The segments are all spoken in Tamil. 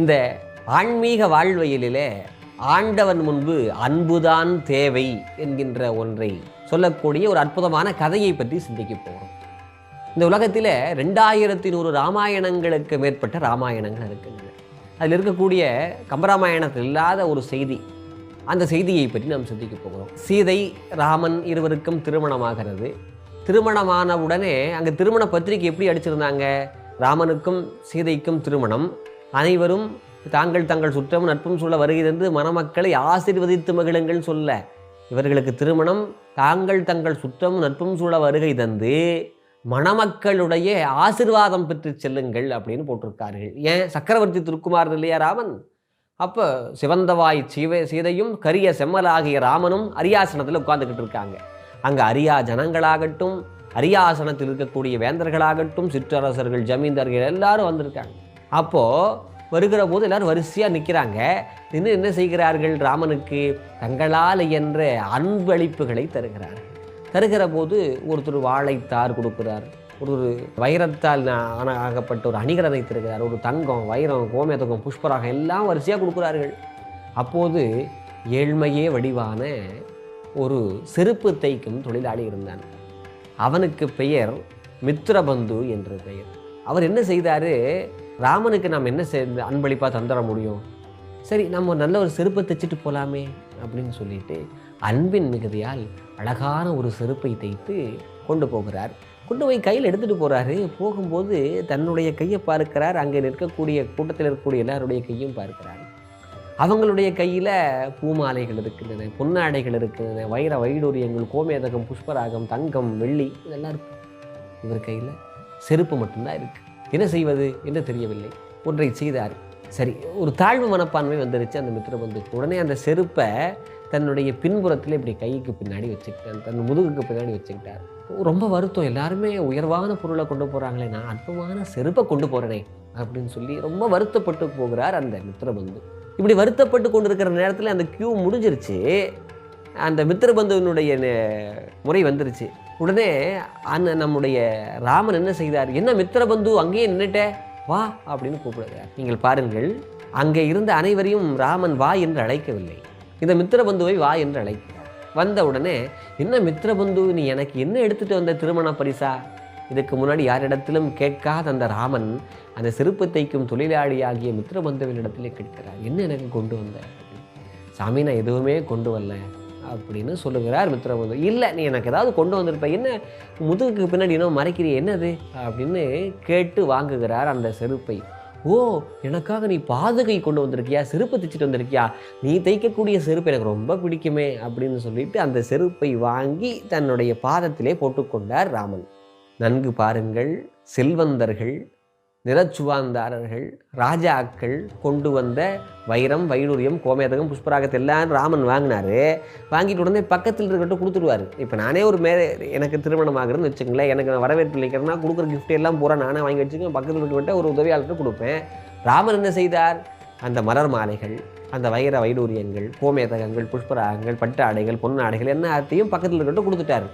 இந்த ஆன்மீக வாழ்வையிலே ஆண்டவன் முன்பு அன்புதான் தேவை என்கின்ற ஒன்றை சொல்லக்கூடிய ஒரு அற்புதமான கதையை பற்றி சிந்திக்க போகிறோம் இந்த உலகத்தில் ரெண்டாயிரத்தி நூறு ராமாயணங்களுக்கு மேற்பட்ட ராமாயணங்கள் இருக்கின்றன. அதில் இருக்கக்கூடிய கம்பராமாயணத்தில் இல்லாத ஒரு செய்தி அந்த செய்தியை பற்றி நாம் சிந்திக்க போகிறோம். சீதை ராமன் இருவருக்கும் திருமணமாகிறது. திருமணமான உடனே அங்கே திருமண பத்திரிக்கை எப்படி அடிச்சிருந்தாங்க? ராமனுக்கும் சீதைக்கும் திருமணம். அனைவரும் தாங்கள் தங்கள் சுற்றம் நட்பும் சொல்ல வருகை மணமக்களை ஆசீர்வதித்து மகிழுங்கள் சொல்ல. இவர்களுக்கு திருமணம் தாங்கள் தங்கள் சுற்றம் நட்பும் சூழ வருகை தந்து மணமக்களுடைய ஆசிர்வாதம் பெற்று செல்லுங்கள் அப்படின்னு போட்டிருக்கார்கள். ஏன்? சக்கரவர்த்தி திருக்குமார் இல்லையா ராமன்? அப்போ சிவந்தவாய் சீவ சீதையும் கரிய செம்மலாகிய ராமனும் அரியாசனத்தில் உட்கார்ந்துக்கிட்டு இருக்காங்க. அங்கே அரியா ஜனங்களாகட்டும் அரியாசனத்தில் இருக்கக்கூடிய வேந்தர்களாகட்டும் சிற்றரசர்கள் ஜமீன்தார்கள் எல்லாரும் வந்திருக்காங்க. அப்போது வருகிற போது எல்லாரும் வரிசையாக நிற்கிறாங்க நின்று என்ன செய்கிறார்கள் ராமனுக்கு. தங்களால் என்ற அன்பளிப்புகளை தருகிறார்கள். தருகிற போது ஒருத்தர் வாழைத்தார் கொடுக்கிறார். ஒரு வைரத்தால் ஆன- ஆகப்பட்ட ஒரு அணிகலனை தருகிறார். ஒரு தங்கம் வைரம் கோமேதகம் புஷ்பராக எல்லாம் வரிசையாக கொடுக்குறார்கள். அப்போது ஏழ்மையே வடிவான ஒரு செருப்பு தைக்கும் தொழிலாளி இருந்தான். அவனுக்கு பெயர் மித்ரபந்து என்று பெயர். அவர் என்ன செய்தார்? ராமனுக்கு நாம் என்ன செய் அன்பளிப்பாக தந்துட முடியும்? சரி நம்ம நல்ல ஒரு செருப்பை தைச்சிட்டு போகலாமே அப்படின்னு சொல்லிட்டு அன்பின் மிகுதியால் அழகான ஒரு செருப்பை தைத்து கொண்டு போகிறார். கொண்டு போய் கையில் எடுத்துகிட்டு போகிறாரு போகும்போது தன்னுடைய கையை பார்க்கிறார். அங்கே நிற்கக்கூடிய கூட்டத்தில் இருக்கக்கூடிய எல்லாருடைய கையும் பார்க்கிறார். அவங்களுடைய கையில் பூமாலைகள் இருக்கின்றன பொன்னாடைகள் இருக்கின்றன வைர வைடூரியங்கள் கோமேதகம் புஷ்பராகம் தங்கம் வெள்ளி இதெல்லாம் இருக்கு. இவர் கையில் செருப்பு மட்டும்தான் இருக்குது என்ன செய்வது என்று தெரியவில்லை. ஒன்றை செய்தார். சரி ஒரு தாழ்வு மனப்பான்மை வந்துருச்சு. அந்த மித்திரபந்துக்கு உடனே அந்த செருப்பை தன்னுடைய பின்புறத்தில் இப்படி கைக்கு பின்னாடி வச்சுக்கிட்டார். தன் முதுகுக்கு பின்னாடி வச்சுக்கிட்டார். ரொம்ப வருத்தம். எல்லாருமே உயர்வான பொருளை கொண்டு போகிறாங்களே நான் அற்பமான செருப்பை கொண்டு போகிறேனே அப்படின்னு சொல்லி ரொம்ப வருத்தப்பட்டு போகிறார் அந்த மித்திரபந்து இப்படி வருத்தப்பட்டு கொண்டிருக்கிற நேரத்தில் அந்த கியூ முடிஞ்சிருச்சு. அந்த மித்திரபந்துவினுடைய முறை வந்துருச்சு. உடனே அந்த நம்முடைய ராமன் என்ன செய்தார்? என்ன மித்திரபந்து அங்கேயே நின்றுட்டே வா அப்படின்னு கூப்பிடுகிறார் நீங்கள் பாருங்கள் அங்கே இருந்த அனைவரையும் ராமன் வா என்று அழைக்கவில்லை. இந்த மித்திரபந்துவை வா என்று அழைக்கிறார். வந்த உடனே என்ன மித்திரபந்து நீ எனக்கு என்ன எடுத்துகிட்டு வந்த திருமண பரிசா? இதுக்கு முன்னாடி யாரிடத்திலும் கேட்காத அந்த ராமன் அந்த செருப்பு தைக்கும் தொழிலாளியாகிய மித்திரபந்துவினிடத்திலே கேட்கிறார். என்ன எனக்கு கொண்டு வந்த? சாமி நான் எதுவுமே கொண்டு வரல. அப்படின்னு சொல்லுகிறார் மித்திரபந்து இல்லை நீ எனக்கு ஏதாவது கொண்டு வந்திருப்ப. என்ன? முதுகுக்கு பின்னாடி இன்னும் மறைக்கிறிய. என்னது? அப்படின்னு கேட்டு வாங்குகிறார் அந்த செருப்பை. ஓ எனக்காக நீ பாதுகை கொண்டு வந்திருக்கியா? செருப்பு தைச்சிட்டு வந்திருக்கியா? நீ தைக்கக்கூடிய செருப்பு எனக்கு ரொம்ப பிடிக்குமே அப்படின்னு சொல்லிட்டு அந்த செருப்பை வாங்கி தன்னுடைய பாதத்திலே போட்டுக்கொண்டார் ராமன். நன்கு பாருங்கள் செல்வந்தர்கள் நிறச்சுவாந்தாரர்கள் ராஜாக்கள் கொண்டு வந்த வைரம் வைடூரியம் கோமேதகம் புஷ்பராகத்தை எல்லாம் ராமன் வாங்கினாரு. வாங்கிட்டு உடனே பக்கத்தில் இருக்கட்டும் கொடுத்துருவாரு இப்போ நானே ஒரு மே எனக்கு திருமணம் ஆகுறதுன்னு வச்சுங்களேன் எனக்கு நான் வரவேற்பு இல்லைக்கிறேன்னா கொடுக்குற கிஃப்ட் எல்லாம் பூரா நானே வாங்கி வச்சுக்கேன் பக்கத்தில் இருக்கிட்ட ஒரு உதவியாளர்கிட்ட கொடுப்பேன். ராமன் என்ன செய்தார்? அந்த மலர் மாலைகள் அந்த வைர வைடூரியங்கள் கோமேதகங்கள் புஷ்பராகங்கள் பட்டு ஆடைகள் பொன் ஆடைகள் என்ன ஆர்த்தையும் பக்கத்தில் இருக்கட்டும் கொடுத்துட்டார்.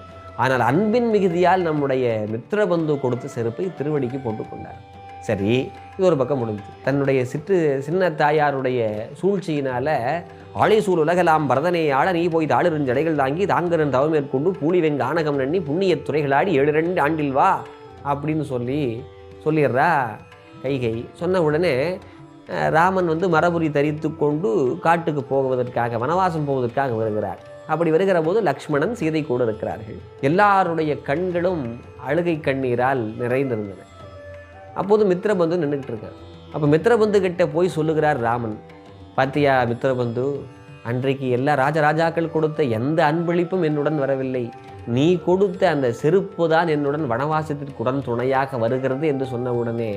ஆனால் அன்பின் மிகுதியால் நம்முடைய மித்திரபந்து கொடுத்த செருப்பை திருவடிக்கு போட்டுக்கொண்டார் சரி இது ஒரு பக்கம் முடிஞ்சு தன்னுடைய சிற்று சின்ன தாயாருடைய சூழ்ச்சியினால ஆளை சூழ் உலகலாம் பரதனை ஆள நீ போய் தாளிருஞ்சடைகள் தாங்கி தாங்கரன் தவம் மேற்கொண்டு பூலி வெங்க ஆணகம் புண்ணிய துறைகளாடி ஏழு ரெண்டு ஆண்டில் வா அப்படின்னு சொல்லி சொல்லிடுறா கைகை. சொன்ன உடனே ராமன் வந்து மரபுரி தரித்து கொண்டு காட்டுக்கு போவதற்காக வனவாசம் போவதற்காக வருகிறார். அப்படி வருகிற போது லக்ஷ்மணன் சீதை கூட இருக்கிறார்கள். எல்லாருடைய கண்களும் அழுகை கண்ணீரால் நிறைந்திருந்தன. அப்போது மித்திரபந்து நின்றுக்கிட்டு இருக்கேன் அப்போ மித்திரபந்து கிட்டே போய் சொல்லுகிறார் ராமன் பாத்தியா மித்திரபந்து அன்றைக்கு எல்லா ராஜராஜாக்கள் கொடுத்த எந்த அன்பளிப்பும் என்னுடன் வரவில்லை. நீ கொடுத்த அந்த செருப்பு தான் என்னுடன் வனவாசத்திற்கு உடன் துணையாக வருகிறது என்று சொன்ன உடனே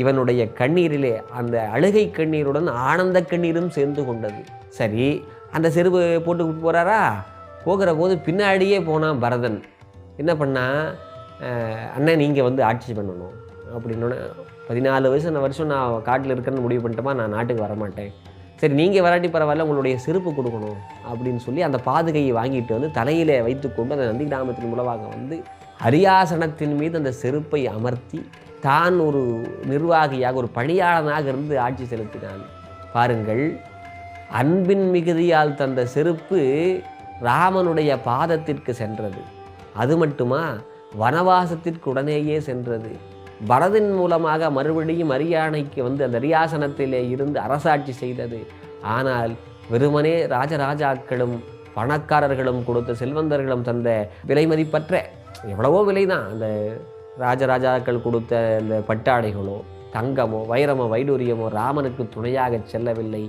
இவனுடைய கண்ணீரிலே அந்த அழுகை கண்ணீருடன் ஆனந்த கண்ணீரும் சேர்ந்து கொண்டது. சரி அந்த செருப்பு போட்டுக்கிட்டு போகிறாரா போகிற போது பின்னாடியே போனான் பரதன். என்ன பண்ணால் அண்ணன் நீங்கள் வந்து ஆட்சி பண்ணணும். அப்படின்னோடனே பதினாலு வயசு நான் வருஷம் நான் காட்டில் இருக்கேன்னு முடிவு பண்ணிட்டோமா நான் நாட்டுக்கு வரமாட்டேன். சரி நீங்கள் வராட்டி பரவாயில்ல உங்களுடைய செருப்பு கொடுக்கணும் அப்படின்னு சொல்லி அந்த பாதுகையை வாங்கிட்டு வந்து தலையிலே வைத்துக்கொண்டு அந்த நந்தி கிராமத்தின் மூலமாக வந்து அரியாசனத்தின் மீது அந்த செருப்பை அமர்த்தி தான் ஒரு நிர்வாகியாக ஒரு பணியாளனாக இருந்து ஆட்சி செலுத்தினான். பாருங்கள் அன்பின் மிகுதியால் தந்த செருப்பு ராமனுடைய பாதத்திற்கு சென்றது. அது மட்டுமா? வனவாசத்திற்கு உடனேயே சென்றது. பரதின் மூலமாக மறுபடியும் அரியானைக்கு வந்து அந்த அரியாசனத்திலே இருந்து அரசாட்சி செய்தது. ஆனால் வெறுமனே ராஜராஜாக்களும் பணக்காரர்களும் கொடுத்த செல்வந்தர்களும் தந்த விலை மதிப்பற்ற எவ்வளவோ விலை தான் அந்த ராஜராஜாக்கள் கொடுத்த அந்த பட்டாடைகளோ தங்கமோ வைரமோ வைடூரியமோ ராமனுக்கு துணையாக செல்லவில்லை.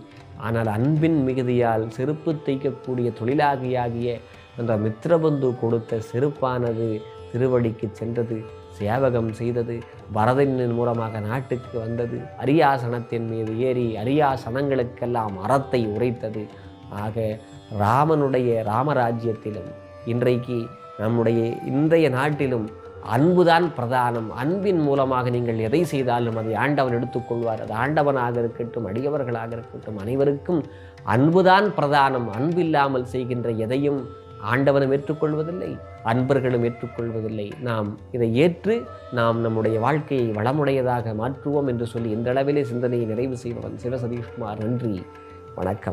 ஆனால் அன்பின் மிகுதியால் செருப்பு தைக்கக்கூடிய தொழிலாகியாகிய அந்த மித்திரபந்து கொடுத்த செருப்பானது திருவடிக்கு சென்றது. சேவகம் செய்தது பரதனின் மூலமாக நாட்டுக்கு வந்தது. அரியாசனத்தின் மீது ஏறி அரியாசனங்களுக்கெல்லாம் அறத்தை உரைத்தது. ஆக ராமனுடைய ராமராஜ்யத்திலும் இன்றைக்கு நம்முடைய இன்றைய நாட்டிலும் அன்புதான் பிரதானம். அன்பின் மூலமாக நீங்கள் எதை செய்தாலும் அதை ஆண்டவன் எடுத்துக்கொள்வார் அது ஆண்டவனாக இருக்கட்டும் அடியவர்களாக இருக்கட்டும் அனைவருக்கும் அன்புதான் பிரதானம். அன்பில்லாமல் செய்கின்ற எதையும் ஆண்டவனும் ஏற்றுக்கொள்வதில்லை அன்பர்களும் ஏற்றுக்கொள்வதில்லை. நாம் இதை ஏற்று நாம் நம்முடைய வாழ்க்கையை வளமுடையதாக மாற்றுவோம் என்று சொல்லி இந்த அளவிலே சிந்தனையை நிறைவு செய்பவன் சிவசதீஷ்குமார். நன்றி. வணக்கம்.